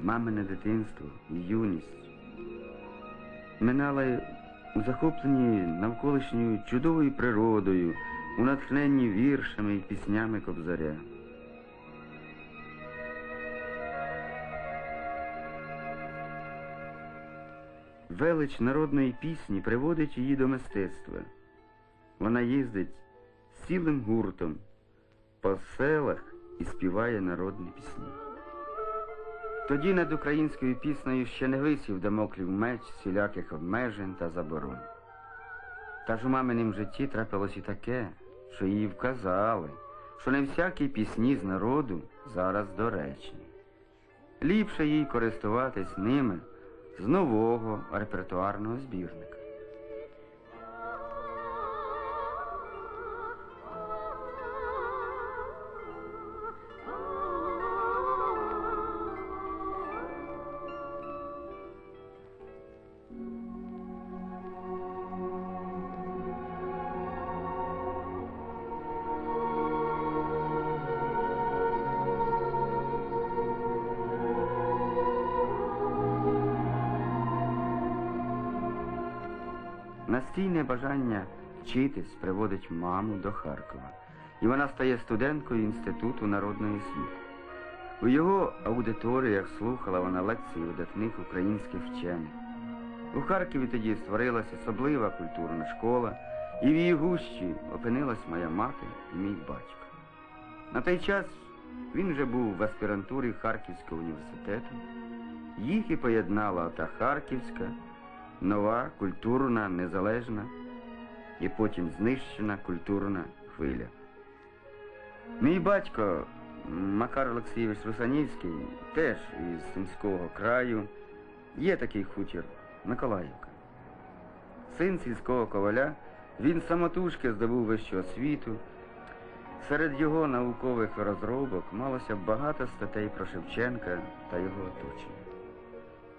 мамине дитинство і юність. Минали у захопленні навколишньою чудовою природою, у натхненні віршами і піснями кобзаря. Велич народної пісні приводить її до мистецтва. Вона їздить з цілим гуртом по селах і співає народні пісні. Тоді над українською піснею ще не висів дамоклів меч всіляких обмежень та заборон. Та ж у маминім житті трапилось і таке, що їй вказали, що не всякі пісні з народу зараз доречні. Ліпше їй користуватись ними з нового репертуарного збірника. Настійне бажання вчитись приводить маму до Харкова, і вона стає студенткою Інституту народної освіти. У його аудиторіях слухала вона лекції видатних українських вчених. У Харкові тоді створилася особлива культурна школа, і в її гущі опинилась моя мати і мій батько. На той час він вже був в аспірантурі Харківського університету. Їх і поєднала та Харківська нова культурна, незалежна і потім знищена культурна хвиля. Мій батько Макар Олексійович Русанівський, теж із Сумського краю, є такий хутір Миколаївка. Син сільського коваля, він самотужки здобув вищу освіту. Серед його наукових розробок малося багато статей про Шевченка та його оточення.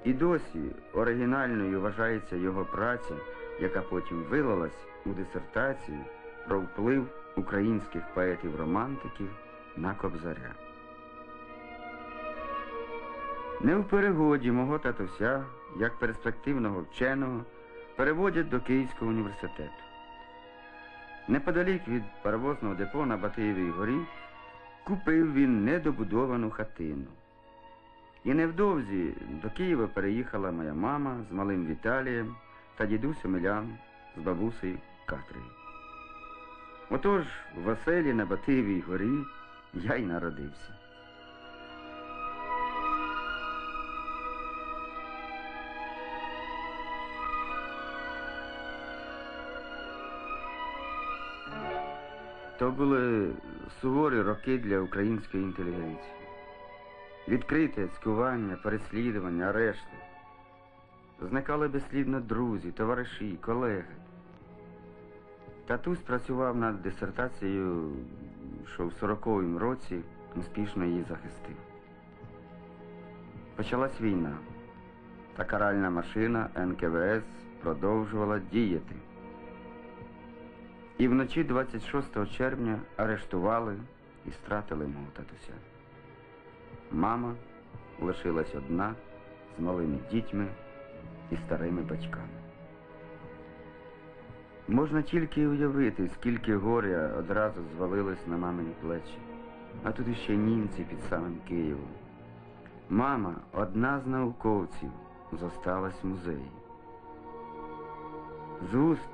І досі оригінальною вважається його праця, яка потім вилилась у дисертацію про вплив українських поетів-романтиків на Кобзаря. Не в перегоді мого татуся, як перспективного вченого, переводять до Київського університету. Неподалік від паровозного депо на Батиєвій горі купив він недобудовану хатину. І невдовзі до Києва переїхала моя мама з малим Віталієм та дідусь Омелян з бабусею Катрею. Отож в оселі на Батиєвій горі я й народився. То були суворі роки для української інтелігенції. Відкрите цькування, переслідування, арешти. Зникали безслідно друзі, товариші, колеги. Татусь працював над дисертацією, що в 40-му році успішно її захистив. Почалась війна, та каральна машина НКВС продовжувала діяти. І вночі 26 червня арештували і стратили мого татуся. Мама лишилась одна з малими дітьми і старими батьками. Можна тільки уявити, скільки горя одразу звалилось на мамині плечі, а тут іще німці під самим Києвом. Мама, одна з науковців, зосталась в музеї. З уст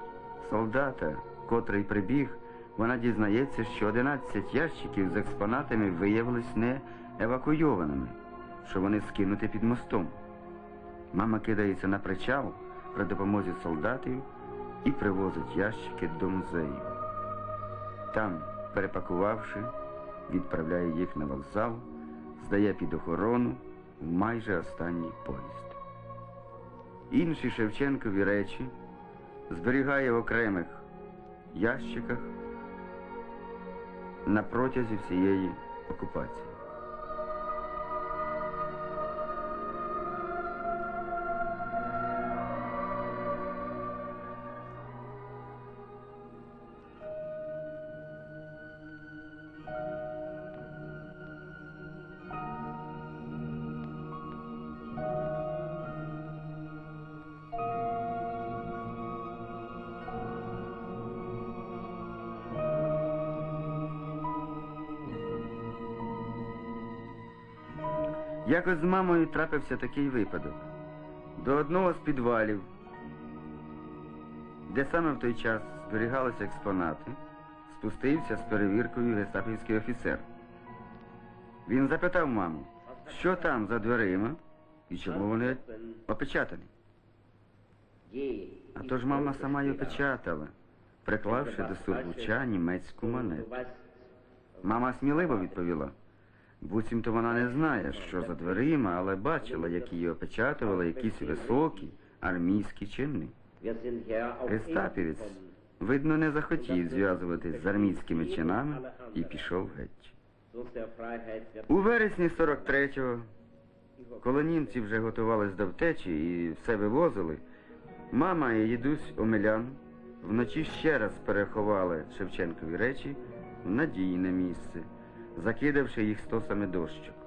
солдата, котрий прибіг, вона дізнається, що 11 ящиків з експонатами виявились не евакуйованими, що вони скинуті під мостом. Мама кидається на причал при допомозі солдатів і привозить ящики до музею. Там, перепакувавши, відправляє їх на вокзал, здає під охорону в майже останній поїзд. Інші Шевченкові речі зберігає в окремих ящиках на протязі всієї окупації. Якось з мамою трапився такий випадок. До одного з підвалів, де саме в той час зберігалися експонати, спустився з перевіркою гестапівський офіцер. Він запитав маму, що там за дверима і чому вони опечатані. А то ж мама сама й опечатала, приклавши до сургуча німецьку монету. Мама сміливо відповіла. Буцімто вона не знає, що за дверима, але бачила, як її опечатували якісь високі армійські чини. Гестапівець, видно, не захотів зв'язуватись з армійськими чинами і пішов геть. У вересні 43-го, коли німці вже готувались до втечі і все вивозили, мама і дідусь Омелян вночі ще раз переховали Шевченкові речі в надійне місце, закидавши їх стосами дощок.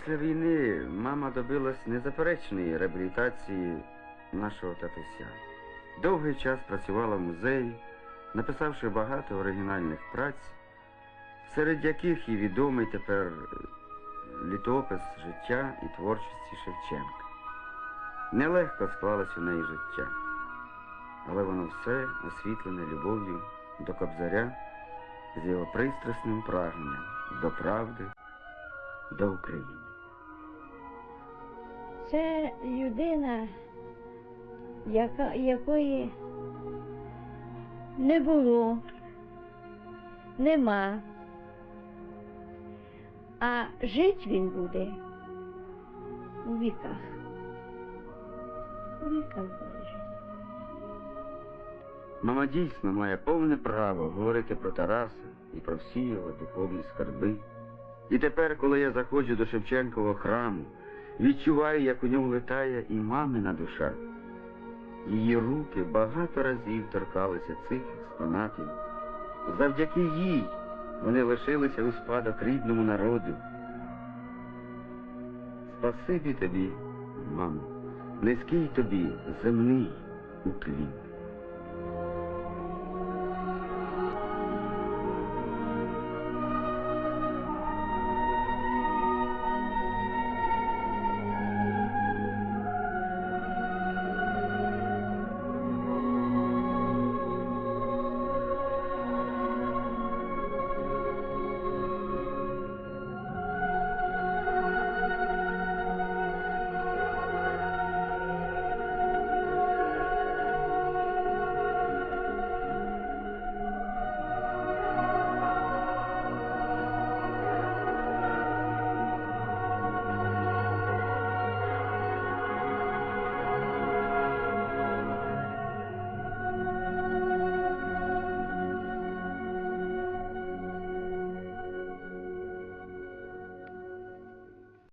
Після війни мама добилась незаперечної реабілітації нашого татуся. Довгий час працювала в музеї, написавши багато оригінальних праць, серед яких і відомий тепер літопис життя і творчості Шевченка. Нелегко склалось у неї життя, але воно все освітлене любов'ю до Кобзаря з його пристрасним прагненням до правди до України. Це людина, яка, якої не було, нема. А жити він буде у віках. У віках буде жити. Мама дійсно має повне право говорити про Тараса і про всі його духовні скарби. І тепер, коли я заходжу до Шевченкового храму, відчуваю, як у ньому летає і мамина душа. Її руки багато разів торкалися цих експонатів. Завдяки їй вони лишилися у спадок рідному народу. Спасибі тобі, мамо, низький тобі земний уклін.